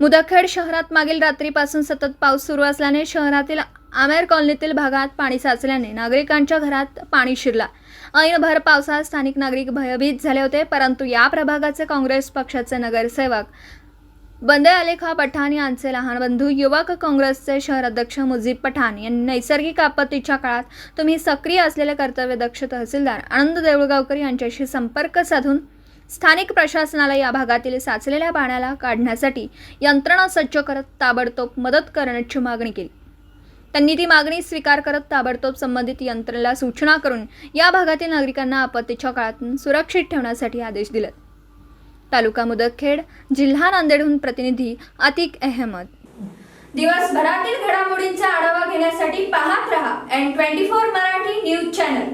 मुदखेड शहरात मागील रात्रीपासून सतत पाऊस सुरू असल्याने शहरातील आमेर कॉलनीतील भागात पाणी साचल्याने नागरिकांच्या घरात पाणी शिरला. ऐनभर पावसात स्थानिक नागरिक भयभीत झाले होते परंतु या प्रभागाचे काँग्रेस पक्षाचे नगरसेवक बंदे अलेखा पठाण यांचे लहान बंधू युवक काँग्रेसचे शहर अध्यक्ष मुजीब पठाण यांनी नैसर्गिक आपत्तीच्या काळात तुम्ही सक्रिय असलेले कर्तव्यदक्ष तहसीलदार आनंद देऊळगावकर यांच्याशी संपर्क साधून स्थानिक प्रशासनाला या भागातील साचलेल्या पाण्याला काढण्यासाठी यंत्रणा सज्ज करत ताबडतोब मदत करण्याची मागणी केली. त्यांनी ती मागणी स्वीकार करत ताबडतोब संबंधित यंत्रणेला सूचना करून या भागातील नागरिकांना आपत्तीच्या काळातून सुरक्षित ठेवण्यासाठी आदेश दिले. तालुका मुदखेड जिल्हा नांदेडहून प्रतिनिधी अतिक अहमद. दिवसभरातील घडामोडींचा आढावा घेण्यासाठी पाहत रहा N twenty four Marathi news channel